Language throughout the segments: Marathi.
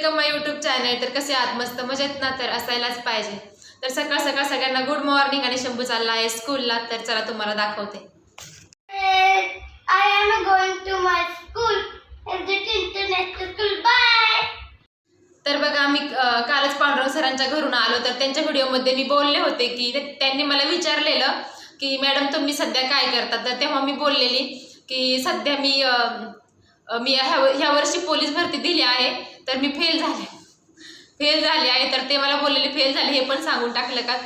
वेलकम माय युट्यूब चॅनल तर कसे आहात? मस्त मजेत ना? तर असायलाच पाहिजे. तर सकाळ सकाळ सगळ्यांना गुड मॉर्निंग आणि शंभू चालला आहे स्कूलला तर चला तुम्हाला दाखवते. International school? Bye. तर बघा मी अं, कालच पांडुरंग सरांच्या घरून आलो. तर त्यांच्या व्हिडिओमध्ये मी बोलले होते की त्यांनी मला विचारलेलं की मॅडम तुम्ही सध्या काय करता तर तेव्हा मी बोललेली की सध्या मी मी ह्या ह्या वर्षी पोलीस भरती दिली आहे. तर मी फेल झाले. फेल झाले आहे तर ते मला बोललेले फेल झाले हे पण सांगून टाकलं का?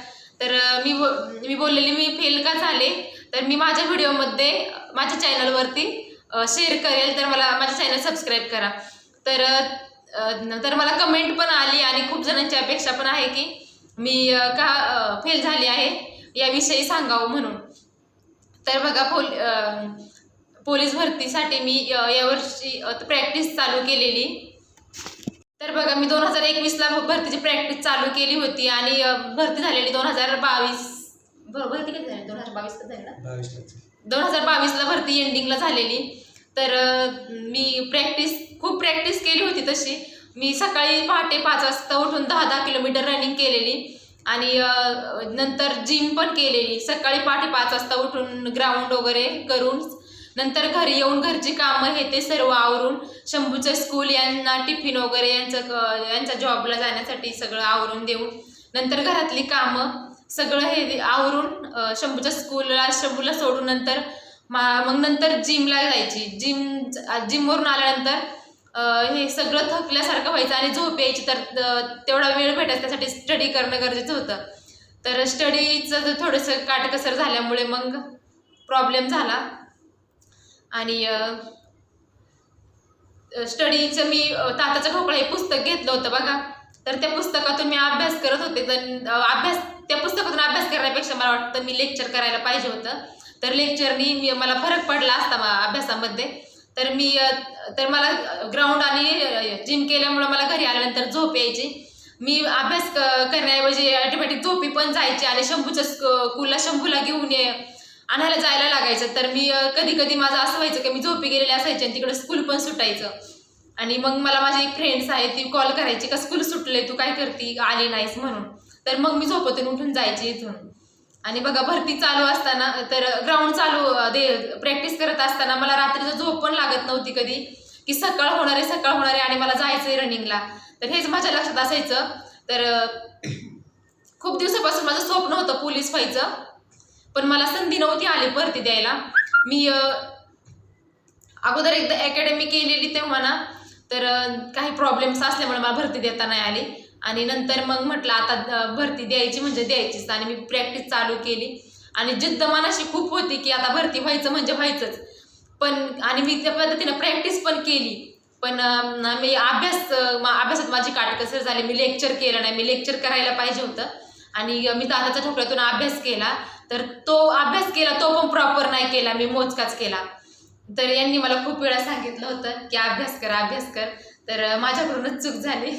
तर मी बो- मी बोललेली मी फेल का झाले? तर मी माझ्या व्हिडिओमध्ये माझ्या चॅनलवरती शेअर करेल तर मला माझ्या चॅनल सबस्क्राईब करा. तर तर मला कमेंट पण आली आणि खूप जणांची अपेक्षा पण आहे की मी का फेल झाली आहे याविषयी सांगावं म्हणून. तर बघा पोल पोलीस भरतीसाठी मी यावर्षी प्रॅक्टिस चालू केलेली. तर बघा मी दोन हजार एकवीसला भरतीची प्रॅक्टिस चालू केली होती आणि भरती झालेली दोन हजार बावीस. भरती किती झाली? दोन हजार बावीस झाली ना? दोन हजार बावीसला भरती एंडिंगला झालेली. तर मी प्रॅक्टिस खूप प्रॅक्टिस केली होती तशी. मी सकाळी पहाटे पाच वाजता उठून दहा दहा किलोमीटर रनिंग केलेली. आणि नंतर जिम पण केलेली. सकाळी पहाटे पाच वाजता उठून ग्राउंड वगैरे करून नंतर घरी येऊन घरची कामं हे ते सर्व आवरून शंभूचं स्कूल यांना टिफिन वगैरे यांचं क- यांच्या जॉबला जाण्यासाठी सगळं आवरून देऊन नंतर घरातली कामं सगळं हे आवरून शंभूच्या स्कूलला शंभूला सोडून नंतर मा मग नंतर जिमला जायची. जिम जिमवरून आल्यानंतर हे सगळं थकल्यासारखं व्हायचं आणि झोप यायची. तर तेवढा वेळ भेटायचा. त्यासाठी स्टडी करणं गरजेचं होतं. तर स्टडीचं थोडंसं काटकसर झाल्यामुळे मग प्रॉब्लेम झाला. आणि स्टडीचं मी ताताचा ठोकळा हे पुस्तक घेतलं होतं बघा. तर त्या पुस्तकातून मी अभ्यास करत होते. तर अभ्यास त्या पुस्तकातून अभ्यास करण्यापेक्षा मला वाटतं मी लेक्चर करायला पाहिजे होतं. तर लेक्चरनी मला फरक पडला असता मा अभ्यासामध्ये. तर मी तर मला ग्राउंड आणि जिम केल्यामुळं मला घरी आल्यानंतर झोप यायची. मी अभ्यास करण्याऐवजी ऑटोमॅटिक झोपी पण जायची आणि शंभूच्या स्कूलला शंभूला घेऊन ये आणायला जायला लागायचं. तर मी कधी कधी माझं असं व्हायचं की मी झोपी गेलेले असायचे आणि तिकडं स्कूल पण सुटायचं. आणि मग मला माझी एक फ्रेंड्स आहे ती कॉल करायची का स्कूल सुटले तू काय करती? आली नाहीस म्हणून. तर मग मी झोपतून उठून जायची इथून. आणि बघा भरती चालू असताना तर ग्राउंड चालू दे प्रॅक्टिस करत असताना मला रात्रीचं झोप पण लागत नव्हती कधी. की सकाळ होणार आहे सकाळ होणार आहे आणि मला जायचं आहे रनिंगला तर हेच माझ्या लक्षात असायचं. तर खूप दिवसापासून माझं स्वप्न होतं पोलीस व्हायचं. पण मला संधी नव्हती आली भरती द्यायला. मी अगोदर एकदा अकॅडमी केलेली तेव्हा ना तर काही प्रॉब्लेम्स असल्यामुळे मला भरती देता नाही आली. आणि नंतर मग म्हटलं आता भरती द्यायची म्हणजे द्यायचीच. आणि मी प्रॅक्टिस चालू केली. आणि जिद्द मनाशी खूप होती की आता भरती व्हायचं म्हणजे व्हायचंच. पण आणि मी त्या पद्धतीनं प्रॅक्टिस पण केली. पण मी अभ्यास मा- अभ्यासात माझी काटकसर झाली. मी लेक्चर केलं नाही. मी लेक्चर करायला पाहिजे होतं. आणि मी दादाच्या ठोकळ्यातून अभ्यास केला. तर तो अभ्यास केला तो पण प्रॉपर नाही केला मी मोजकाच केला. तर यांनी मला खूप वेळा सांगितलं होतं की अभ्यास कर अभ्यास कर. तर माझ्याकडूनच चूक झाली.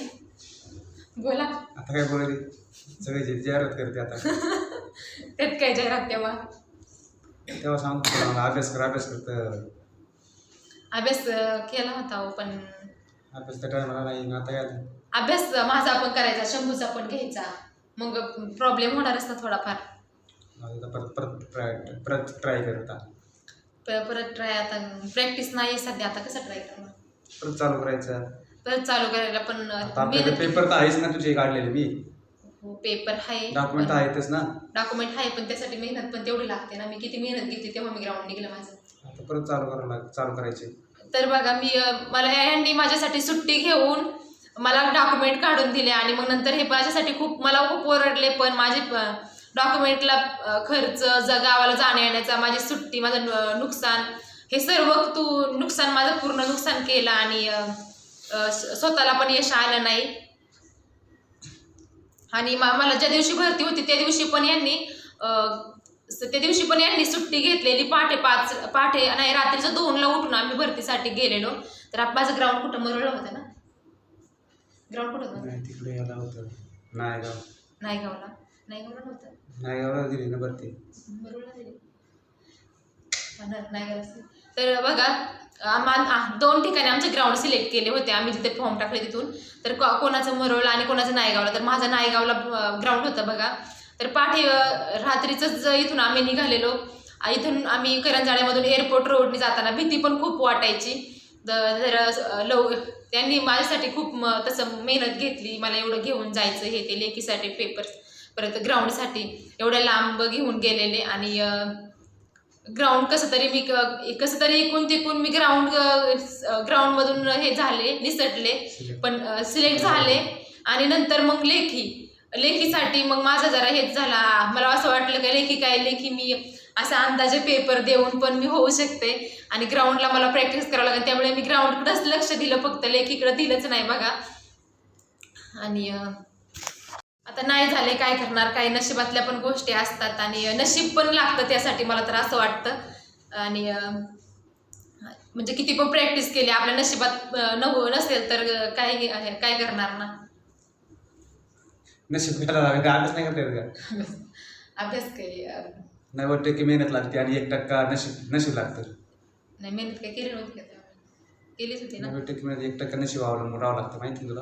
बोला. आता काय बोलायचे सगळे जे जाहिरात करते आता. त्यात काय जाहिरात तेव्हा? तेव्हा सांगतो तुला मला अभ्यास कर अभ्यास करत अभ्यास अं, केला होता हो पण अभ्यास त्या टायमाला नाही आता काय आता? अभ्यास माझा पण करायचा शंभूचा पण घ्यायचा. मग प्रॉब्लेम होणारच ना थोडाफार. आता परत परत ट्राय परत ट्राय कर आता प- परत ट्राय आता प्रॅक्टिस नाही सध्या आता कसं ट्राय करणार? परत चालू करायचं. परत चालू करायला पण आता आपल्याकडे पेपर तर आहेच ना तुझे काढलेले मी. पेपर आहे डॉक्युमेंट आहेतच ना. डॉक्युमेंट आहे पण त्यासाठी मेहनत पण तेवढी लागते ना. मी किती मेहनत घेतली तेव्हा मी ग्राउंड निघलं माझं. आता परत चालू करावं लाग चालू करायचे. तर बघा मी अं, मला यांनी माझ्यासाठी सुट्टी घेऊन मला डॉक्युमेंट काढून दिले आणि मग नंतर हे माझ्यासाठी खूप मला खूप ओरडले पण माझे डॉक्युमेंटला खर्च ज गावाला जाण्या येण्याचा माझी सुट्टी माझं नुकसान हे सर्व तू नुकसान माझं पूर्ण नुकसान केलं आणि स्वतःला पण यश आलं नाही. आणि मला ज्या दिवशी भरती होती त्या दिवशी पण यांनी त्या दिवशी पण यांनी सुट्टी घेतलेली. पहाटे पाच पहाटे नाही रात्रीचं दोनला उठून आम्ही भरतीसाठी गेलेलो. तर माझं ग्राउंड कुठं? मरवलं होतं ना? ग्राउंड कुठं होतं? नाही तिकडे याला होतं. नायगाव. नायगावला. नायगावला नव्हतं. नायगावला दिली ना भरती. मरुळला दिली. ना, नायगाव असेल. तर बघा आम्हा- दोन ठिकाणी आमचे ग्राउंड सिलेक्ट केले होते. आम्ही जिथे फॉर्म टाकले तिथून. तर कोणाचं मरोळ आणि कोणाचं नायगावला. तर माझं नायगावला ग्राउंड होतं बघा. तर पाठी रात्रीचंच इथून आम्ही निघालेलो. इथून आम्ही करंजाड्यामधून एअरपोर्ट रोडने जाताना भीती पण खूप वाटायची. अं, लव त्यांनी माझ्यासाठी खूप तसं मेहनत घेतली. मला एवढं घेऊन जायचं हे ते लेखीसाठी पेपर्स परत ग्राउंडसाठी एवढ्या लांब घेऊन गेलेले आणि ग्राउंड कसं तरी मी कसं तरी इकून तिकून मी ग्राउंड ग्राउंडमधून हे झाले निसटले. पण सिलेक्ट झाले आणि नंतर मग लेखी लेखीसाठी मग माझा जरा हेच झाला. मला असं वाटलं का लेखी काय लेखी मी असा अंदाजे पेपर देऊन पण मी होऊ शकते. आणि ग्राउंडला मला प्रॅक्टिस करावं लागेल. त्यामुळे मी ग्राउंडकडेच लक्ष दिलं फक्त लेखीकडे दिलंच नाही बघा. आणि आता नाही झाले काय करणार? काही नशिबातल्या पण गोष्टी असतात आणि नशीब पण लागतं त्यासाठी मला तर असं वाटतं. आणि म्हणजे किती पण प्रॅक्टिस केली आपल्या नशिबात नव नसेल तर काय काय करणार ना? नशीब लागेल? अभ्यास नाही करता येत का? अभ्यास काही नव्वद टक्के मेहनत लागते आणि एक टक्का नशीब नशीब लागतं. नाही मेहनत काही केली नव्हती का? केलीच होती ना? नव्वद टक्के मेहनत एक टक्का नशीब अवलंबून राहावं लागतं माहिती तुला?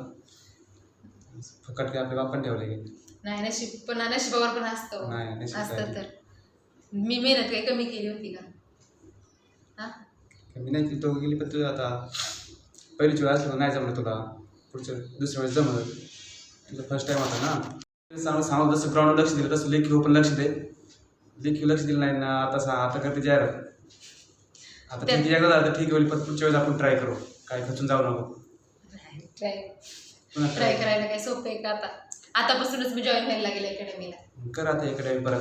फकट काय आपल्या बापान ठेवले की. नाही नशीब पण नशिबावर पण असतं. नाही, नशीब असतं काय? तर. मी मेहनत काही कमी केली होती का? हा? मी नाही ती तो गेली पण तुझं आता पहिलीच वेळ असलं नाही जमलं तुला. पुढच्या दुसऱ्या वेळेस जमलं. तुझं फर्स्ट टाइम होता ना. सांग सांगू जसं ग्राउंड लक्ष दिलं तसं लेखी पण लक्ष दे. लेखी लक्ष दिलं नाही ना आता सा आता करते जाहिरात. आता ठीक आहे, एकदा झालं तर ठीक होईल पण पुढच्या वेळेस आपण ट्राय करू. काय खचून जाऊ नको. ट्राय ट्राय करायला काय सोपं आहे का आता? आतापासूनच मी जॉईन व्हायला लागेल अकॅडमीला करू. आता इकडे परत.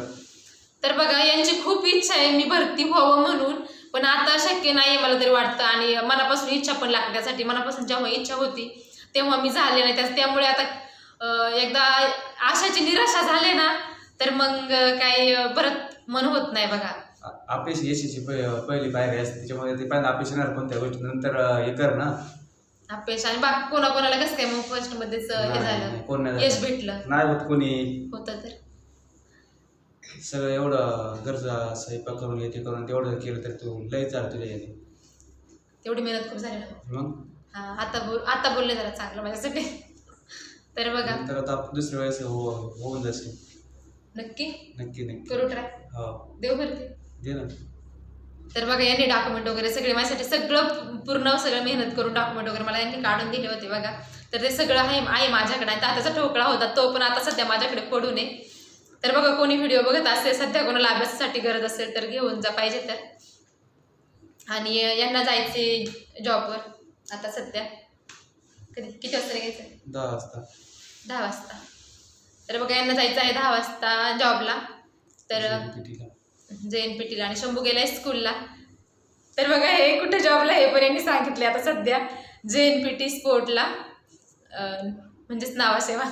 तर बघा यांची खूप इच्छा आहे मी भरती व्हावं म्हणून. पण आता शक्य नाही मला तरी वाटतं. आणि मनापासून इच्छा पण लागते त्यासाठी मनापासून जेव्हा इच्छा होती तेव्हा मी झाले नाही. त्याच त्यामुळे आता अं, एकदा आशाची निराशा झाले ना तर मग काही अं, परत मन होत नाही बघा. अपयश यशाची पहिली पायरी असते. त्याच्यामध्ये ते पहिल्यांदा अपयश येणार कोणत्या गोष्टी नंतर अं, हे कर ना. अपेक्षा आणि बाकी कोणाकोणाला कसं काय मग फर्स्ट मध्येच हे नाही, नाही, कोण झालं नाही यश झालं. भेटलं. नाही होत कोणी. होतं तर. सगळं एवढं गरजा स्वयंपाक करून हे ते करून तेवढं केलं तर तू लय झालं तुझ्या याने तेवढी मेहनत खूप झाली ना. मग? हा आता बोल आता बोलले जरा चांगलं माझ्यासाठी. तर बघा. नंतर आता आपण दुसऱ्या वेळेस हो होऊन जाशील. नक्की? नक्की नक्की. करू ट्राय हो. देव भरते दे ना. तर बघा यांनी डॉक्युमेंट वगैरे सगळे माझ्यासाठी सगळं पूर्ण सगळं मेहनत करून डॉक्युमेंट वगैरे मला यांनी काढून दिले होते बघा. तर ते सगळं आहे आहे माझ्याकडे. आणि तात्याचा ठोकळा होता तो पण आता सध्या माझ्याकडे पडून आहे. तर बघा कोणी व्हिडिओ बघत असेल सध्या कोणाला अभ्यासासाठी गरज असेल तर घेऊन जा पाहिजे तर. आणि यांना जायचे जॉबवर आता सध्या. कधी किती वाजता निघायचं दहा वाजता. दहा वाजता. तर बघा यांना जायचं आहे दहा वाजता जॉबला तर जे एन पी टीला आणि शंभू गेलाय स्कूलला तर बघा हे कुठं जॉबला हे पण यांनी सांगितले आता सध्या. जे एन पी टी स्पोर्टला म्हणजेच नावासेवा.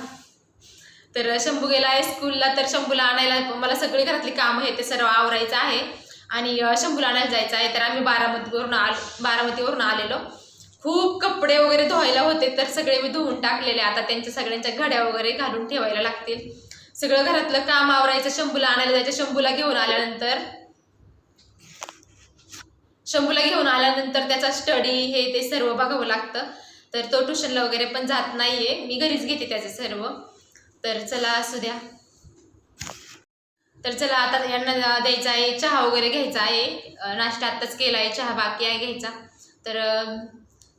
तर शंभू गेला आहे स्कूलला तर शंभूला आणायला मला सगळी घरातली कामं आहे ते सर्व आवरायचं आहे. आणि शंभूला आणायला जायचं आहे तर आम्ही बारामतीवरून आल बारामतीवरून आलेलो. खूप कपडे वगैरे धुवायला होते तर सगळे मी धुवून टाकलेले. आता त्यांच्या सगळ्यांच्या घड्या वगैरे घालून ठेवायला लागतील. सगळं घरातलं काम आवरायचं शंभूला आणायला जायचं शंभूला घेऊन आल्यानंतर. शंभूला घेऊन आल्यानंतर त्याचा स्टडी हे ते सर्व बघावं लागतं. तर तो ट्युशनला वगैरे पण जात नाहीये. मी घरीच घेते त्याचे सर्व. तर चला असू द्या. तर चला आता यांना द्यायचा आहे चहा वगैरे घ्यायचा आहे. नाश्ता आत्ताच केला आहे चहा बाकी आहे घ्यायचा. तर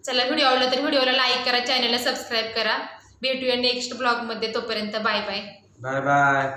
चला व्हिडिओ आवडला तर व्हिडिओला लाईक करा चॅनलला सबस्क्राईब करा. भेटूया नेक्स्ट ब्लॉगमध्ये तोपर्यंत बाय बाय बाय बाय